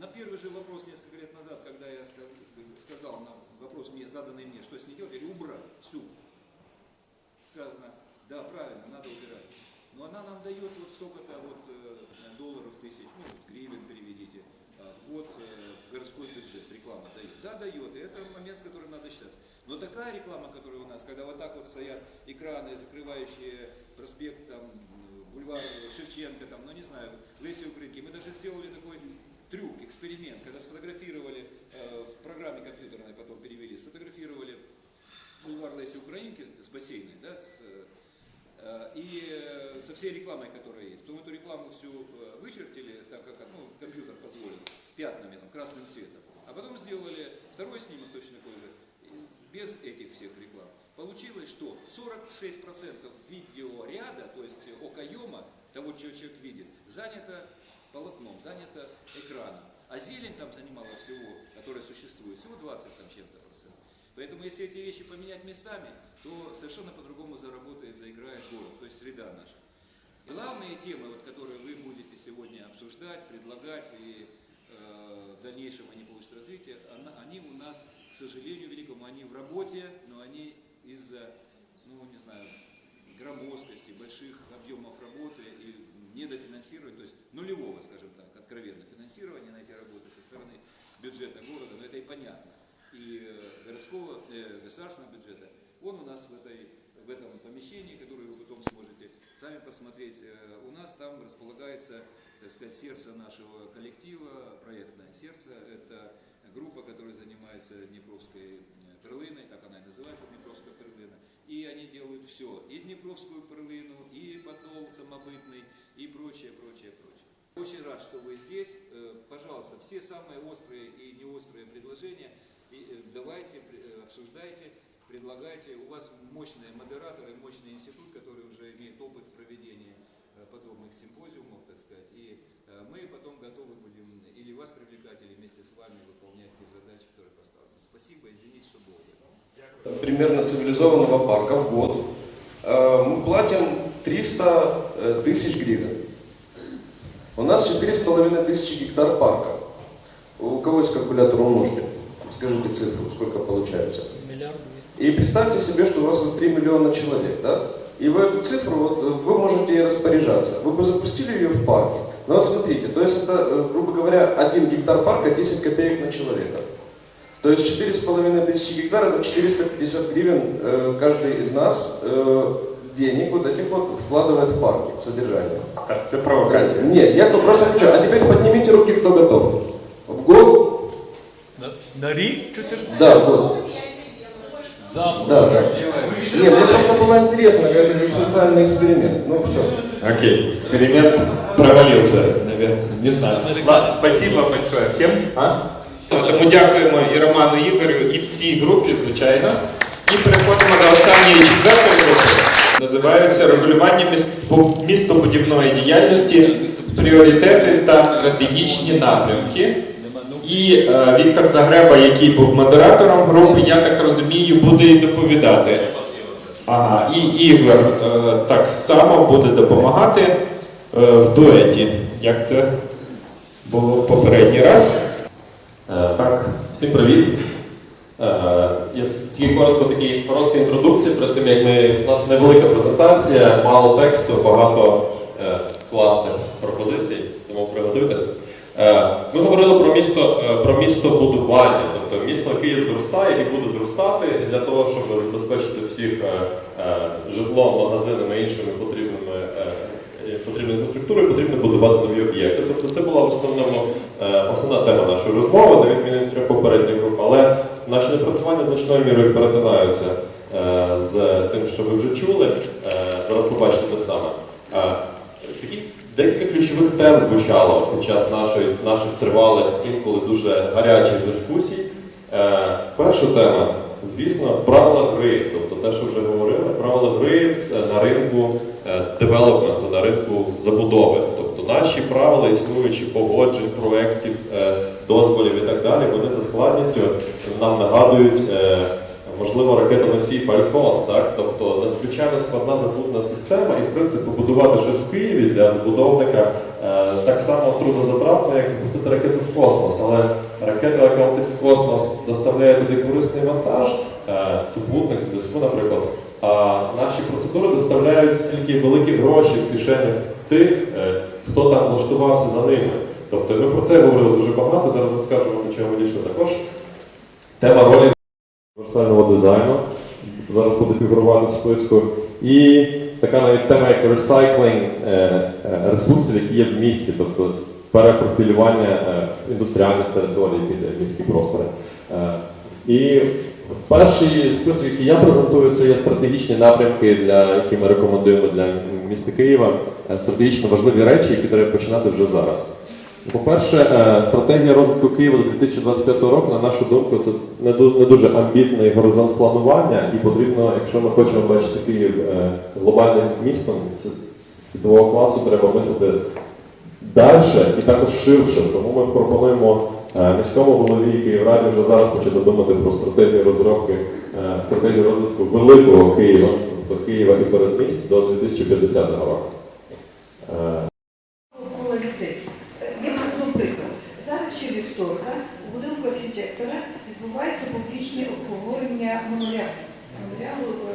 На первый же вопрос несколько лет назад, когда я ска- сказал на вопрос, мне, заданный мне, что с ней делать, я говорю, убрать всю. Сказано, да, правильно, надо убирать. Но она нам дает вот столько-то вот э, долларов тысяч, ну, гривен переведите, а, вот э, в городской бюджет реклама дает. Да, дает, и это момент, с которым надо считаться. Но такая реклама, которая у нас, когда вот так вот стоят экраны, закрывающие проспект, там, м, бульвар Шевченко, там, ну не знаю, Леси Украинки, мы даже сделали такой трюк, эксперимент, когда сфотографировали, э, в программе компьютерной потом перевели, сфотографировали бульвар Леси Украинки с бассейной, да, с, э, э, и э, со всей рекламой, которая есть. Потом эту рекламу всю э, вычертили, так как ну, компьютер позволил, пятнами, там, красным цветом. А потом сделали второй снимок точно такой же, без этих всех реклам. Получилось, что 46% видеоряда, то есть окоема, того, что человек видит, занято полотном, занято экраном. А зелень там занимала всего, которая существует, всего 20 там чем-то процентов. Поэтому если эти вещи поменять местами, то совершенно по-другому заработает, заиграет город, то есть среда наша. Главные темы, вот, которые вы будете сегодня обсуждать, предлагать и э, в дальнейшем они получат развитие, она- они у нас, к сожалению великому, они в работе, но они из-за, ну не знаю, громоздкости, больших объемов работы и недофинансирования, то есть нулевого, скажем так, откровенно финансирования на эти работы со стороны бюджета города, но это и понятно, и э, городского, э, государственного бюджета, он у нас в, этой, в этом помещении, которое вы потом сможете сами посмотреть, э, у нас там располагается, так сказать, сердце нашего коллектива, проектное сердце, это группа, которая занимается Днепровской э, перлиной, так она и называется, Днепровская перлина, и они делают все, и Днепровскую перлину, и подол самобытный, и прочее, прочее, прочее. Очень рад, что вы здесь. Э, Пожалуйста, все самые острые и неострые предложения э, давайте, э, обсуждайте, предлагайте. У вас мощные модераторы, мощный институт, который уже имеет опыт э, подобных симпозиумов, так сказать. И мы потом готовы будем или вас привлекать, или вместе с вами выполнять те задачи, которые поставлены. Спасибо, извините, что долго. примерно цивилизованного парка в год, мы платим 300 э, тысяч гривен. У нас 4,5 тысячи гектар парка. У кого есть калькулятор умножьте? Скажите цифру, сколько получается. И представьте себе, что у вас вот 3 миллиона человек, да? И в эту цифру вот, э, вы можете ей распоряжаться. Вы бы запустили ее в парке. Но вот смотрите, то есть это, э, грубо говоря, 1 гектар парка 10 копеек на человека. То есть 4,5 тысячи гектар это 450 гривен э, каждый из нас э, денег вот этих вот вкладывает в парки, в содержание. Так, це провокація. Нет, я то просто хочу. А теперь поднимите руки, кто готов. В год? На, на рік 4 Да, в год. Да, да. Не, мне просто было интересно, как это как социальный эксперимент. Ну все. Окей, эксперимент провалился, наверное. Не знаю. Ладно, спасибо большое всем. А? Тому дякуємо і Роману Ігорю, і всій групі, звичайно. І переходимо до останньої четвертої групи. Називається регулювання містобудівної діяльності, пріоритети та стратегічні напрямки. І е, Віктор Загреба, який був модератором групи, я так розумію, буде і доповідати. Ага, і Ігор е, так само буде допомагати е, в дуеті, як це було в попередній раз. Е, Так, всім привіт. Е, Я тільки коротко такі коротка інтродукція перед тим, як ми у нас невелика презентація, мало тексту, багато е, класних пропозицій, тому приготуйтесь. Ми говорили про місто про місто будування, тобто місто, яке зростає і буде зростати для того, щоб забезпечити всіх житлом, магазинами і іншими потрібними е, е, потрібною потрібно будувати нові об'єкти. Тобто це була в основному е, основна тема нашої розмови, на відміну від трьох попередніх груп, але наші напрацювання значною мірою перетинаються е, з тим, що ви вже чули. Зараз побачите те саме. Такі декілька ключових тем звучало під час нашої, наших тривалих, інколи дуже гарячих дискусій. Перша тема, звісно, правила гри, тобто те, що вже говорили, правила гри на ринку Е, девелопменту на ринку забудови. Тобто наші правила, існуючі погоджень, проєктів, е, дозволів і так далі, вони за складністю нам нагадують, е, можливо, ракетоносій Фалькон. Так? Тобто надзвичайно складна забудна система, і в принципі будувати щось в Києві для забудовника так само трудозатратно, як запустити ракету в космос. Але ракета, яка летить в космос, доставляє туди корисний вантаж, супутник зв'язку, наприклад. А наші процедури доставляють стільки великі гроші в кишені тих, е, хто там влаштувався за ними. Тобто ми про це говорили дуже багато, зараз розкажемо, до чого ми також. Тема ролі універсального дизайну зараз буде фігурувати в списку. І така навіть тема, як ресайклінг е, ресурсів, які є в місті, тобто перепрофілювання е, індустріальних територій під міські простори. І перший список, який я презентую, це є стратегічні напрямки, для які ми рекомендуємо для міста Києва. Е, Стратегічно важливі речі, які треба починати вже зараз. По-перше, е, стратегія розвитку Києва до 2025 року, на нашу думку, це не ду- не дуже амбітний горизонт планування, і потрібно, якщо ми хочемо бачити Київ е, глобальним містом, це світового класу треба мислити далі і також ширше. Тому ми пропонуємо міському голові Київраді вже зараз почати думати про стратегію розробки, е, стратегію розвитку великого Києва, тобто Києва і передмість до 2050 року. Е. Е, приклад. Зараз ще вівторка у будинку архітектора відбувається публічне обговорення меморіалу, меморіалу е,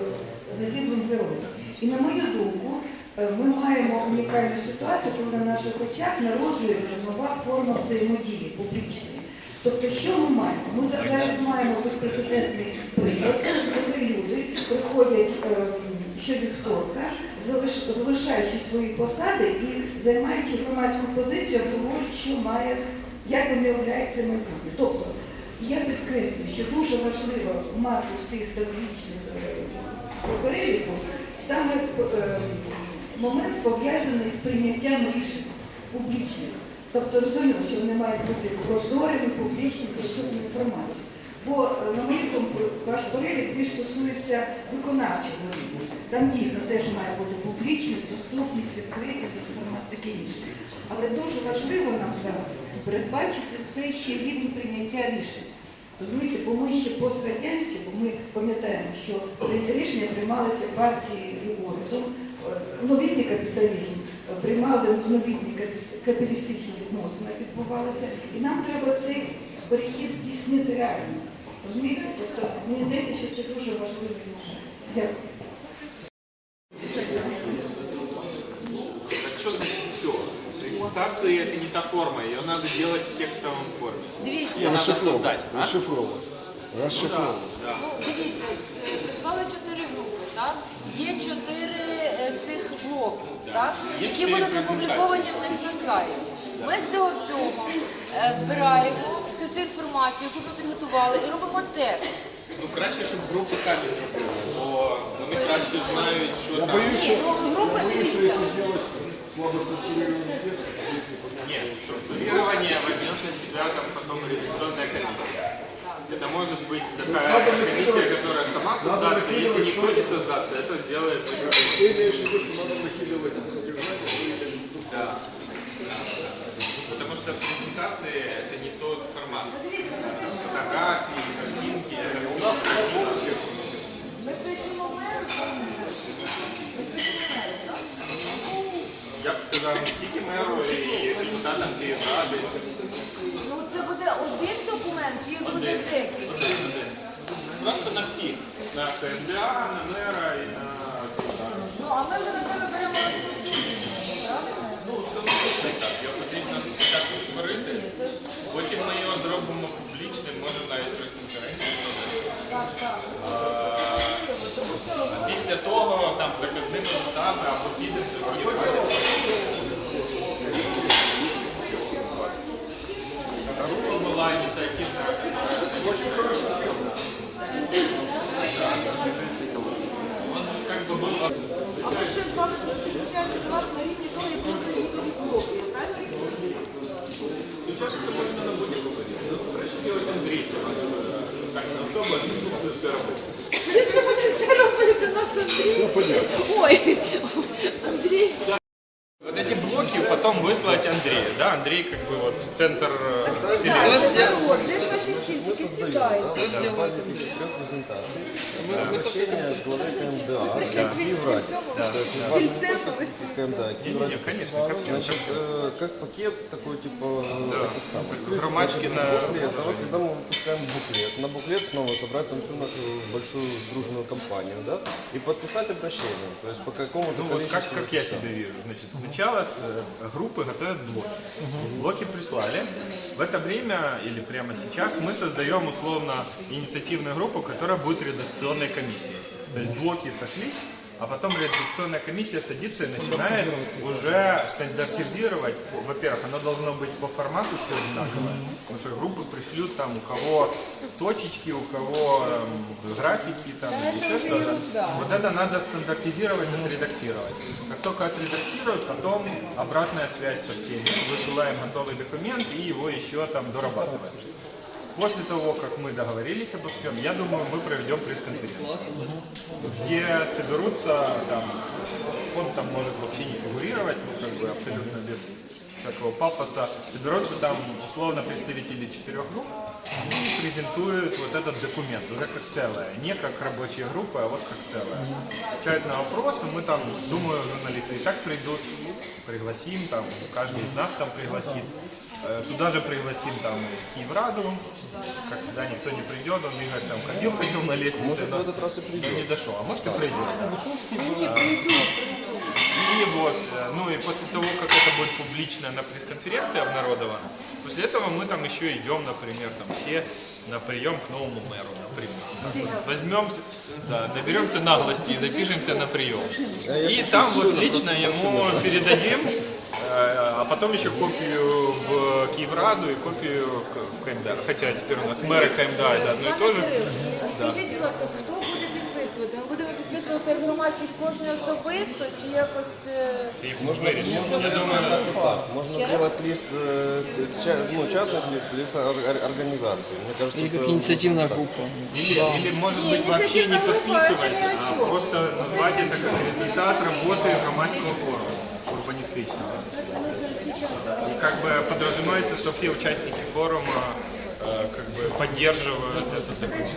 загиблим героям. І на мою думку, е, ми маємо унікальну ситуацію, коли на наших очах народжується нова форма взаємодії публічної. Тобто, що ми маємо? Ми зараз маємо безпрецедентний приклад, коли люди приходять е, щовівторка, залиш- залишаючи свої посади і займаючи громадську позицію, обговорюють, що має, як вони уявляються майбутнє. Тобто, я підкреслюю, що дуже важливо мати в цих стратегічних е, переліку саме е, момент пов'язаний з прийняттям рішень публічних. Тобто розуміло, що вони мають бути прозорими, публічні, доступні інформації. Бо, е, на мою думку, ваш перелік більш стосується виконавчого рівня. Там дійсно теж має бути публічність, доступність, відкритість, інформація, таке інше. Але дуже важливо нам зараз передбачити цей ще рівень прийняття рішень. Розумієте, бо ми ще пострадянські, бо ми пам'ятаємо, що рішення приймалися партією урядом, Е, новітній капіталізм е, приймали новітні капіталістичні відносини, відбувалися, і нам треба цей перехід здійснити реально. Розумієте? Тобто, мені здається, що це дуже важливий момент. Дякую. Презентации это не та форма, ее надо делать в текстовом форме. Дивіться, Ее надо создать. а? Розшифровувати. Розшифровувати. ну, дивіться, е, існували чотири групи, так? Є чотири е, так? Які будуть опубліковані в них на сайті. Ми з цього всього е, збираємо цю всю інформацію, яку ми підготували, і робимо текст. Ну краще, щоб групи самі зробили, бо вони краще знають, що там. Ну, групи дивіться. Нет, структурирование возьмет на себя там потом редакционная комиссия. Это может быть такая комиссия, которая сама создаться, если никто не создаться, это сделает Ты имеешь в виду, что надо накидывать содержание? Да. Потому что презентации это не тот формат. Ну, Дивіться, ми пишемо, Фотографии, картинки, это все ми пишемо мер, ми пишемо мер, так? Я б сказав не тільки меру і депутатам Київради. Ну це буде один документ, чи їх буде декілька? Один, один. Просто на всіх. На КМДА, на мера А ми вже з вас на рівні того, як будуть готові блоки, правильно? Е. Ой, выслать Андрею. Да, Андрей как бы вот центр э, Сідай, вселенной. народ, де ж ваші стільчики сідають? трех презентаций. Обращение главы КМДА. Прийшли з стільцем, стільцем, а ви стоїте. КМДА. Не, не, конечно, ко всем. Значит, э, как пакет такой, типа, э, этот самый. Громадки на... После этого, когда мы выпускаем буклет, на буклет снова собрать там всю нашу большую дружную компанию, да, и подписать обращение, то есть по какому-то Ну вот как, количеству как я себя вижу. Значит, сначала э, группы готовят блоки. Блоки прислали. В это время или прямо сейчас мы создаем условно инициативную группу, которая будет редакционной комиссией. То есть блоки сошлись, а потом редакционная комиссия садится и начинает уже стандартизировать. Во-первых, оно должно быть по формату все одинаковое. Потому что группы пришлют там у кого точечки, у кого эм, графики, там еще что-то. Вот это надо стандартизировать, отредактировать. Как только отредактируют, потом обратная связь со всеми. Высылаем готовый документ и его еще там дорабатываем. После того, как мы договорились обо всем, я думаю, мы проведем пресс-конференцию, где соберутся, там, фонд там может вообще не фигурировать, ну, как бы абсолютно без всякого пафоса. Соберутся там, условно, представители четырех групп и презентуют вот этот документ уже как целое. Не как рабочая группа, а вот как целое. Отвечают на вопросы, мы там, думаю, журналисты и так придут, пригласим, там, каждый из нас там пригласит. Э, Туда же пригласим там и Киевраду, как всегда никто не придет, он Игорь там ходил, ходил на лестнице, но, но не дошел, а может и придет. И вот, э, ну и после того, как это будет публично на пресс-конференции обнародовано, после этого мы там еще идем, например, там все на прием к новому мэру, например. Возьмем, да, доберемся наглости и запишемся на прием. И там вот лично ему передадим, а потом еще копию в Киевраду и копию в К- в КМДА. Хотя теперь у нас мэры КМДА это одно и то же. Скажіть, будь ласка, хто буде підписувати? Ми будемо підписувати як громадськість кожної особисто чи якось... е, И можно решить. Я думаю, Можно сделать лист, э, ча- ну, частных лист, лист ор- ор- организации. Мне кажется, Или как что- инициативная группа. Или, или может Не, быть вообще не инициативная группа, подписывать, это ни о а чем. просто назвать это как результат работы громадского форума урбанистичного. И как бы подразумевается, что все участники форума э, как бы поддерживают это такое.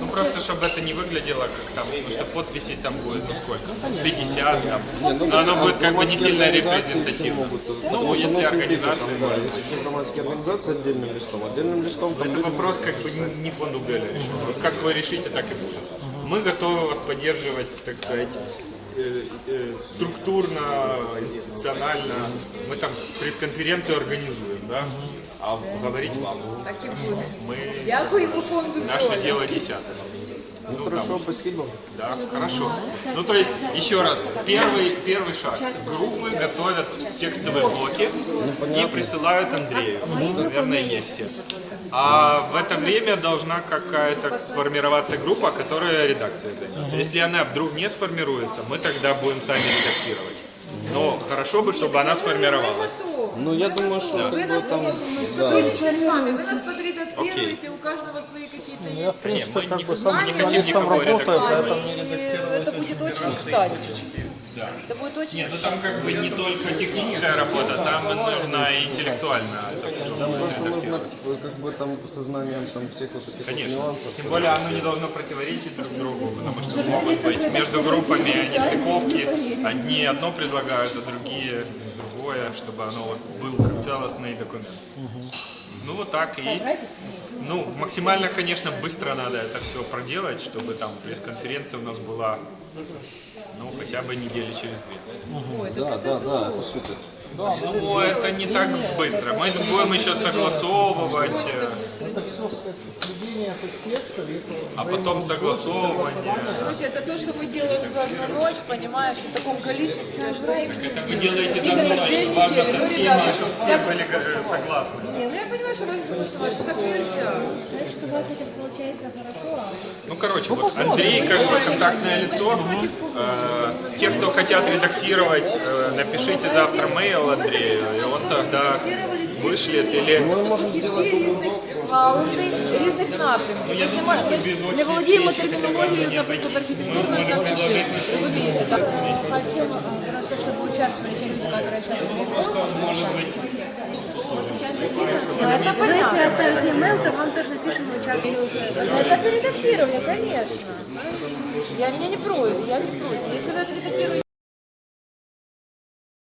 Ну просто чтобы это не выглядело как там, потому что подписей там будет ну сколько? 50 там. Но оно будет как бы не сильно репрезентативно. Ну, потому что если организации, там, да, есть еще громадские организации отдельным листом. Отдельным листом там Это вопрос как бы не- фонду Беля решен. Вот как вы решите, так и будет. Мы готовы вас поддерживать, так сказать, структурно, институционально. Мы там пресс-конференцию организуем, да? А говорить вам. Так і буде. Мы, Дякуємо фонду наше дело десятое. Ну, хорошо, спасибо. Да, хорошо. Ну, то есть, еще раз, первый, первый шаг. Группы готовят текстовые блоки и присылают Андрею. Наверное, есть все. А в это время должна какая-то сформироваться группа, которая редакцией займется. Если она вдруг не сформируется, мы тогда будем сами редактировать. Но хорошо бы, чтобы она сформировалась. Ну, я думаю, что Вы как бы там... вы нас подредактируете, у каждого свои какие-то Я, в есть принципе, мы как не- бы сам журналистом работаю, поэтому это будет очень кстати. Это будет очень Нет, ну там как бы не только техническая работа, там нужно и интеллектуально э, Как бы там сознанием там всех вот этих Конечно. нюансов. Тем более оно не должно противоречить друг другу, потому что могут быть между группами нестыковки. Одни одно предлагают, а другие другое, чтобы оно вот был как целостный документ. Ну вот так и... Ну, максимально, конечно, быстро надо это все проделать, чтобы там пресс-конференция у нас была, ну, хотя бы недели через две. Да, да, да, по сути. Ну, это не так быстро. Мы будем еще согласовывать, э, сведение этих текстов, а потом согласовывание. Короче, это то, что мы делаем за одну ночь, понимаешь, в таком количестве, что их Это вы делаете давно, две и важно Ну, всеми, ребята, чтобы все были э, согласны. Не, ну я понимаю, что надо согласовать, так нельзя. Значит, у вас это получается хорошо, а Ну, короче, вот Андрей как бы контактное лицо. Э, те, кто хотят редактировать, э, напишите завтра mail сказал Андрею, и он тогда вышлет или... різних галузей, різних напрямків. Ми ж не можемо, ми ж не володіємо термінологією, наприклад, архітектурної там, чи розумієте, так? Хотим э, просто, чтобы участвовали те люди, которые сейчас Сейчас Ну, это Но понятно. если оставить e-mail, то вам тоже напишем и участвовали. Это перередактирование, конечно. Я, я не против, я не против. Если вы это редактируете,